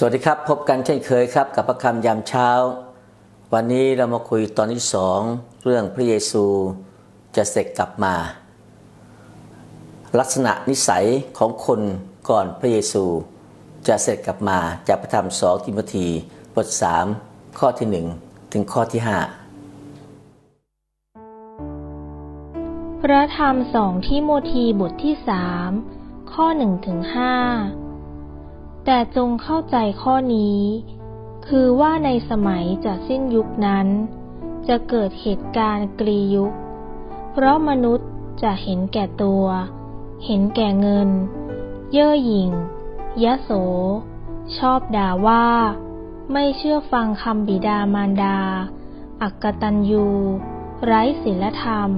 สวัสดีครับ พบกันเช่นเคยครับ กับพระคำยามเช้า วันนี้เรามาคุยตอนที่สองเรื่องพระเยซูจะเสร็จกลับมา ลักษณะนิสัยของคนก่อนพระเยซูจะเสร็จกลับมาจากพระธรรมสองทิมธีบทสามข้อที่หนึ่งถึงข้อที่ห้าพระธรรมสองที่โมธีบทที่สามข้อหนึ่งถึงห้า แต่จงเข้าใจข้อนี้ คือว่าในสมัยจะสิ้นยุคนั้น จะเกิดเหตุการณ์กลียุค เพราะมนุษย์จะเห็นแก่ตัว เห็นแก่เงิน เย่อหยิ่ง ยะโส ชอบด่าว่า ไม่เชื่อฟังคำบิดามารดา อักกตันยู ไร้ศีลธรรม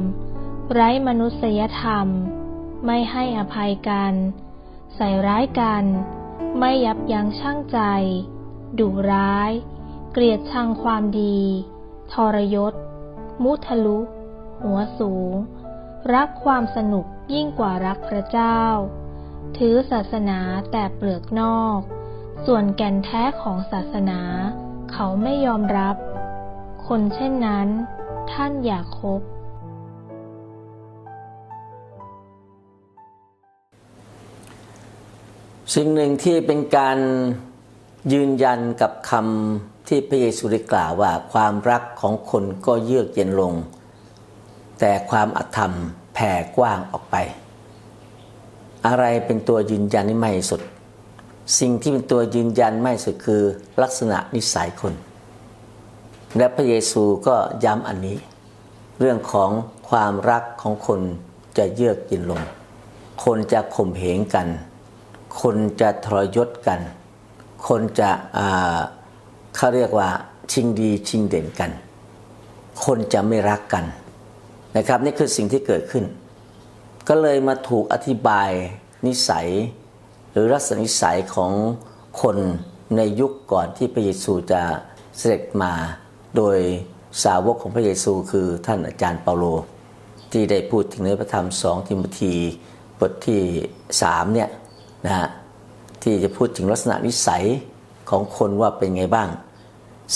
ไร้มนุษยธรรม ไม่ให้อภัยกัน ใส่ร้ายกัน ไม่ยับยั้งชั่งใจ ดุร้าย เกลียดชังความดี ทรยศ มุทะลุ หัวสูง รักความสนุกยิ่งกว่ารักพระเจ้า ถือศาสนาแต่เปลือกนอก ส่วนแก่นแท้ของศาสนา เขาไม่ยอมรับ คนเช่นนั้น ท่านอย่าคบ สิ่งหนึ่งที่เป็นการยืนยันกับคำที่พระเยซูได้กล่าวว่าความรักของคนก็เยือกเย็นลง แต่ความอธรรมแผ่กว้างออกไป อะไรเป็นตัวยืนยันที่ไม่สุด สิ่งที่เป็นตัวยืนยันไม่สุดคือลักษณะนิสัยคน และพระเยซูก็ย้ำอันนี้ เรื่องของความรักของคนจะเยือกเย็นลง คนจะข่มเหงกัน คนจะทรยศกัน คนจะเขาเรียกว่าชิงดีชิงเด่นกัน คนจะไม่รักกันนะครับนี่คือสิ่งที่เกิดขึ้น ก็เลยมาถูกอธิบายนิสัย หรือลักษณะนิสัยของคนในยุคก่อนที่พระเยซูจะเสด็จมาโดยสาวกของพระเยซูคือท่านอาจารย์เปาโล ที่ได้พูดถึงในพระธรรมสองทิโมธีบทที่สามเนี่ย นะฮะที่จะพูดถึงลักษณะนิสัยของคนว่าเป็นไงบ้าง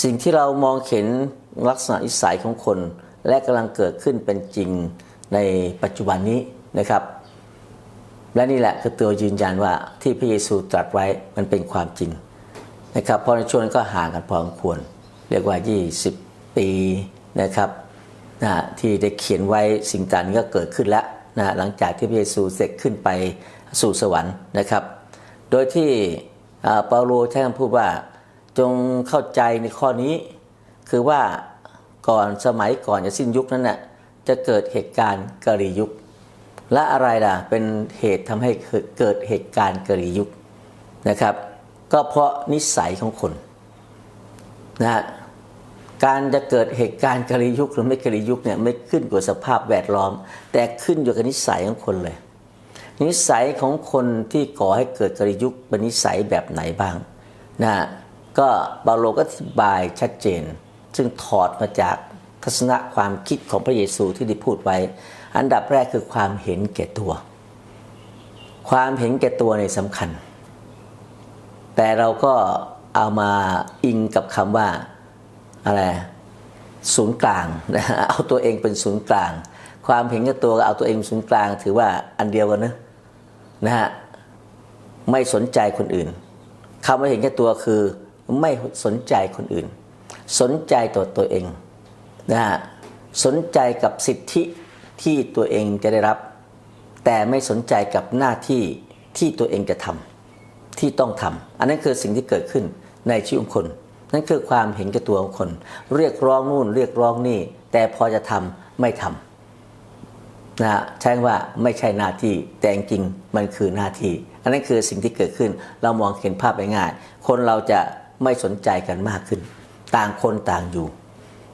สิ่งที่เรามองเห็นลักษณะนิสัยของคน และกำลังเกิดขึ้นเป็นจริงในปัจจุบันนี้นะครับ และนี่แหละคือตัวยืนยันว่าที่พระเยซูตรัสไว้มันเป็นความจริงนะครับพราะในช่วงนั้นก็ห่างกันพอสมควร เรียกว่า 20 ปีนะครับนะที่ได้เขียนไว้สิ่งต่างนี้ก็เกิดขึ้นแล้ว นะหลังจากที่พระเยซูเสร็จขึ้นไปสู่สวรรค์นะครับ โดยที่เปาโลใช้คำพูดว่าจงเข้าใจในข้อนี้ คือว่าก่อนสมัยก่อนจะสิ้นยุคนั้นน่ะจะเกิดเหตุการณ์กรียุค และอะไรล่ะเป็นเหตุทำให้เกิดเหตุการณ์กรียุคนะครับ ก็เพราะนิสัยของคนนะฮะ การจะเกิดเหตุการณ์กรียุคหรือไม่กรียุคเนี่ยไม่ขึ้นกับสภาพแวดล้อม แต่ขึ้นอยู่กับนิสัยของคนเลย นิสัยของคนที่ก่อให้เกิดกริยุคเป็นนิสัยแบบไหนบ้างนะก็เปาโลก็อธิบายชัดเจน ซึ่งถอดมาจากทัศนะความคิดของพระเยซูที่ได้พูดไว้ อันดับแรกคือความเห็นแก่ตัว ความเห็นแก่ตัวในสำคัญ แต่เราก็เอามาอิงกับคำว่า อะไรศูนย์กลางนะเอาตัวเองเป็นศูนย์กลาง ความเห็นแก่ตัวกับเอาตัวเองเป็นศูนย์กลาง ถือว่าอันเดียวกันนะนะฮะไม่สนใจคนอื่นคำว่าเห็นแก่ตัวคือไม่สนใจคนอื่น สนใจตัวตัวเองนะฮะสนใจกับสิทธิที่ตัวเองจะได้รับ แต่ไม่สนใจกับหน้าที่ที่ตัวเองจะทำที่ต้องทำอันนั้นคือสิ่งที่เกิดขึ้นในชีวิตของคน นั่นคือความเห็นแก่ตัวของคน เรียกร้องนู่นเรียกร้องนี่ แต่พอจะทำไม่ทำนะฮะใช้ว่าไม่ใช่หน้าที่แต่จริงมันคือหน้าที่ อันนั้นคือสิ่งที่เกิดขึ้นเรามองเห็นภาพง่ายๆคนเราจะไม่สนใจกันมากขึ้น ต่างคนต่างอยู่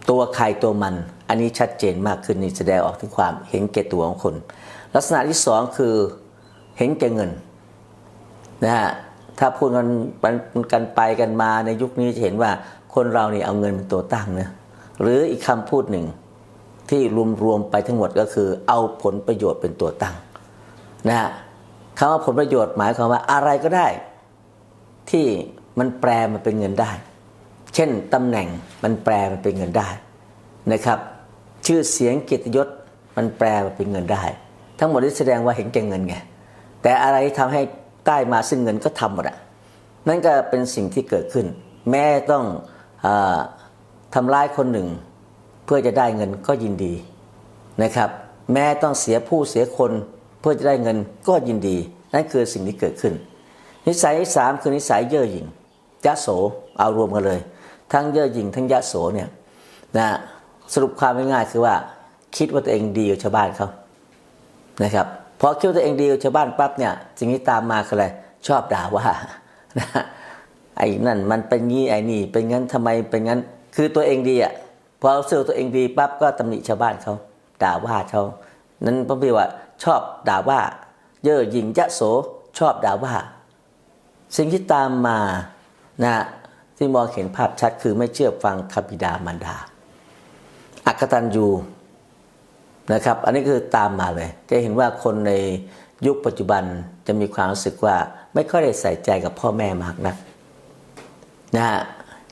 ตัวใครตัวมัน อันนี้ชัดเจนมากขึ้นนี่แสดงออกถึงความเห็นแก่ตัวของคน ลักษณะที่สองคือเห็นแก่เงินนะฮะ ถ้าพูดกันกันไปกันมาในยุคนี้จะเห็นว่าคนเรานี่เอาเงินเป็นตัวตั้งนะหรืออีกคำพูดหนึ่งที่รวมๆไปทั้งหมดก็คือ เอาผลประโยชน์เป็นตัวตั้งนะฮะคำว่าผลประโยชน์หมายความว่าอะไรก็ได้ ที่มันแปลมันเป็นเงินได้ เช่นตำแหน่งมันแปลมันเป็นเงินได้นะครับ ชื่อเสียงเกียรติยศมันแปลมาเป็นเงินได้ ทั้งหมดนี้แสดงว่าเห็นแก่เงินไงแต่อะไรทำให้ ได้มาซึ่งเงินก็ทำหมดอะนั่นก็เป็นสิ่งที่เกิดขึ้น แม่ต้องอทำร้ายคนหนึ่ง เพื่อจะได้เงินก็ยินดีนะครับ แม่ต้องเสียผู้เสียคนเพื่อจะได้เงินก็ยินดี นั่นคือสิ่งที่เกิดขึ้น นิสัยสามคือนิสัยเย่อหยิ่งยะโสเอารวมกันเลย ทั้งเย่อหยิ่งทั้งยะโสเนี่ยนะสรุปความง่ายๆคือว่าคิดว่าตัวเองดีกว่าชาวบ้านเขานะครับ พอคิดว่าตัวเองดีกว่าชาวบ้านปั๊บเนี่ยสิ่งที่ตามมาคืออะไรชอบด่าว่านะไอ้นั่นมันเป็นงี้ไอ้นี่ เป็นงั้นทำไมเป็นงั้น คือตัวเองดีอะพอเสื่อตัวเองดีปั๊บก็ตำหนิชาวบ้านเขาด่าว่าเขานั้นพระบิว่าชอบด่าว่า เย่อหยิ่งยะโสชอบด่าว่า สิ่งที่ตามมานะที่มองเห็นภาพชัดคือไม่เชื่อฟังคำบิดามารดาอักตันยู นะครับ อันนี้คือตามมาเลย จะเห็นว่าคนในยุคปัจจุบันจะมีความรู้สึกว่าไม่ค่อยได้ใส่ใจกับพ่อแม่มากนักนะฮะ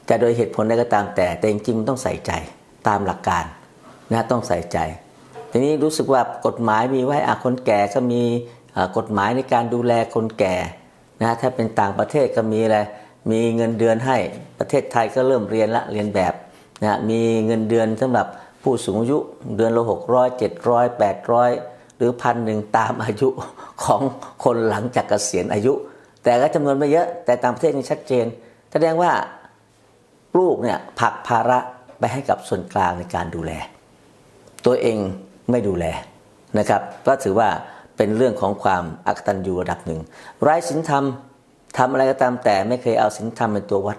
จะโดยเหตุผลใดก็ตามแต่ แต่จริงๆมันต้องใส่ใจตามหลักการนะต้องใส่ใจ ทีนี้รู้สึกว่ากฎหมายมีไว้อะคนแก่ก็มีกฎหมายในการดูแลคนแก่นะถ้าเป็นต่างประเทศก็มีอะไรมีเงินเดือนให้ประเทศไทยก็เริ่มเรียนละเรียนแบบนะมีเงินเดือนสำหรับ ผู้สูงอายุเดือนละหกร้อยเจ็ดร้อยแปดร้อยหรือพันหนึ่งตามอายุของคนหลังจากเกษียณอายุ แต่ก็จำนวนไม่เยอะแต่ตางประเทศนี่ชัดเจน แสดงว่าลูกเนี่ยผักภาระไปให้กับส่วนกลางในการดูแล ตัวเองไม่ดูแลนะครับก็ถือว่าเป็นเรื่องของความอักตันยูระดับหนึ่งไร้ศีลธรรมทำอะไรก็ตามแต่ไม่เคยเอาศีลธรรมเป็นตัววัด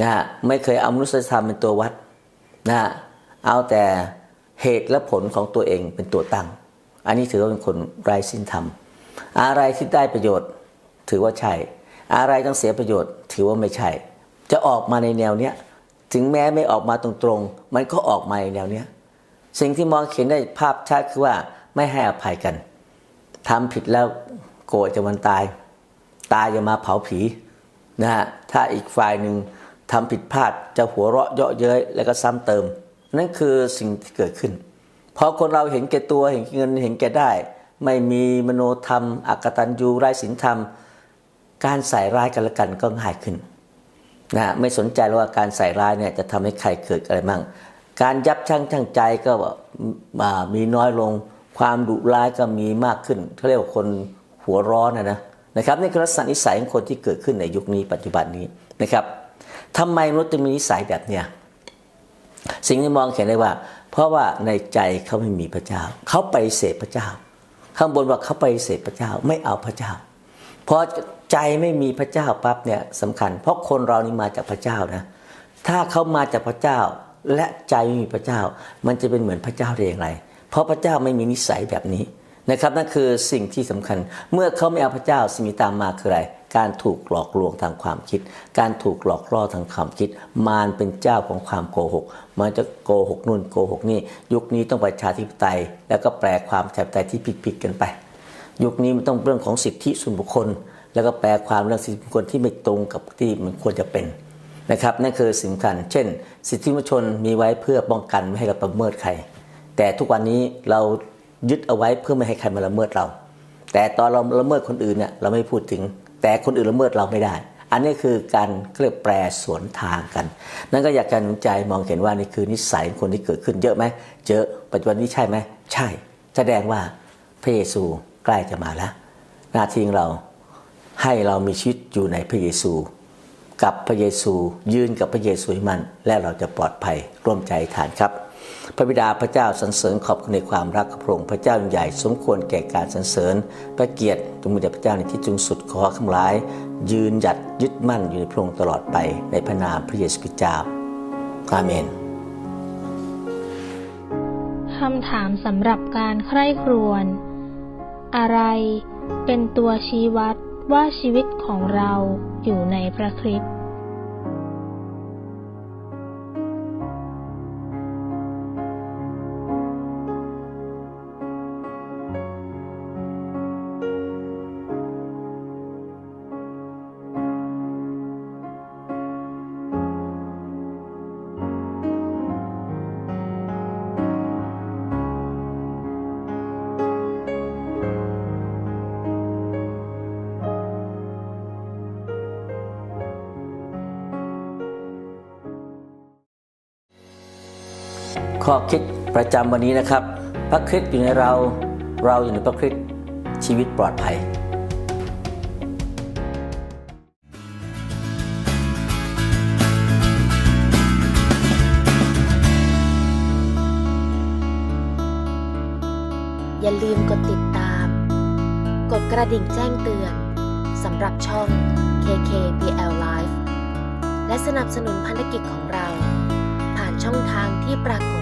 นะฮะไม่เคยเอามนุษยธรรมเป็นตัววัดนะฮะ เอาแต่เหตุและผลของตัวเองเป็นตัวตั้ง อันนี้ถือว่าเป็นคนไร้ศีลธรรม อะไรที่ได้ประโยชน์ถือว่าใช่ อะไรต้องเสียประโยชน์ ถือว่าไม่ใช่ จะออกมาในแนวเนี้ยถึงแม้ไม่ออกมาตรงๆ มันก็ออกมาในแนวเนี้ยสิ่งที่มองเห็นได้ภาพชัดคือว่าไม่ให้อภัยกันทำผิดแล้วโกรธจะมันตาย ตายจะมาเผาผีนะฮะถ้าอีกฝ่ายหนึ่งทำผิดพลาดจะหัวเราะเยาะเย้ยแล้วก็ซ้ำเติม นั่นคือสิ่งที่เกิดขึ้นพอคนเราเห็นแก่ตัวเห็นเงินเห็นแก่ได้ ไม่มีมโนธรรมอักตันยูไร้ศีลธรรม การใส่ร้ายกันและกันก็ง่ายขึ้นนะไม่สนใจเลยว่าการใส่ร้ายเนี่ยจะทำให้ใครเกิดอะไรมั่ง การยับชั่งชั่งใจก็อ่ามีน้อยลงความดุร้ายก็มีมากขึ้นเขาเรียกว่าคนหัวร้อนนะนะนะครับนี่คือลักษณะนิสัยของคนที่เกิดขึ้นในยุคนี้ปัจจุบันนี้นะครับทำไมมนุษย์จึงมีนิสัยแบบเนี้ย สิ่งที่มองเห็นได้ว่า เพราะว่าในใจเขาไม่มีพระเจ้า เขาไปเสพพระเจ้า ข้างบนว่าเขาไปเสพพระเจ้าไม่เอาพระเจ้าพอใจไม่มีพระเจ้าปั๊บเนี่ยสำคัญ เพราะคนเรานี่มาจากพระเจ้านะถ้าเขามาจากพระเจ้าและใจไม่มีพระเจ้า มันจะเป็นเหมือนพระเจ้าได้อย่างไร เพราะพระเจ้าไม่มีนิสัยแบบนี้ นะครับนั่นคือสิ่งที่สำคัญ เมื่อเขาไม่เอาพระเจ้าสิ่งที่ตามมาคืออะไร การถูกหลอกลวงทางความคิด การถูกหลอกล่อทางความคิด มารเป็นเจ้าของความโกหก มันจะโกหกนู่นโกหกนี่ ยุคนี้ต้องประชาธิปไตย แล้วก็แปลความประชาธิปไตยที่ผิดๆกันไป ยุคนี้มันต้องเรื่องของสิทธิส่วนบุคคล แล้วก็แปลความเรื่องสิทธิบุคคลที่ไม่ตรงกับที่มันควรจะเป็นนะครับนั่นคือสิ่งสำคัญ เช่น สิทธิมนุษยชนมีไว้เพื่อป้องกันไม่ให้กับละเมิดใคร แต่ทุกวันนี้เรา ยึดเอาไว้เพื่อไม่ให้ใครมาละเมิดเรา แต่ตอนเราละเมิดคนอื่นเนี่ยเราไม่พูดถึง แต่คนอื่นละเมิดเราไม่ได้ อันนี้คือการเรียกแปรสวนทางกัน นั่นก็อยากจะหนุนใจมองเห็นว่านี่คือนิสัยคนที่เกิดขึ้นเยอะไหมเจอปัจจุบันนี้ใช่ไหมใช่ แสดงว่าพระเยซูใกล้จะมาแล้ว หน้าที่ของเราให้เรามีชีวิตอยู่ในพระเยซูกับพระเยซูยืนกับพระเยซูมันและเราจะปลอดภัยร่วมใจฐานครับ พระบิดาพระเจ้าสรรเสริญขอบคุณในความรักของพระองค์พระเจ้าใหญ่สมควรแก่การสรรเสริญ พระเกียรติจงมีแด่พระเจ้าในที่จุงสุดขอคำร้าย ยืนหยัดยึดมั่นอยู่ในพระองค์ตลอดไปในพระนามพระเยซูคริสต์เจ้าอาเมนคำถามสำหรับการใคร่ครวญอะไรเป็นตัวชี้วัดว่าชีวิตของเราอยู่ในพระคริสต์ ข้อคิดประจำวันนี้นะครับ พระคริสต์อยู่ในเรา เราอยู่ในพระคริสต์ชีวิตปลอดภัยอย่าลืมกดติดตาม กดกระดิ่งแจ้งเตือนสำหรับช่อง KKBL Live และสนับสนุนพันธกิจของเรา ช่องทางที่ปรากฏ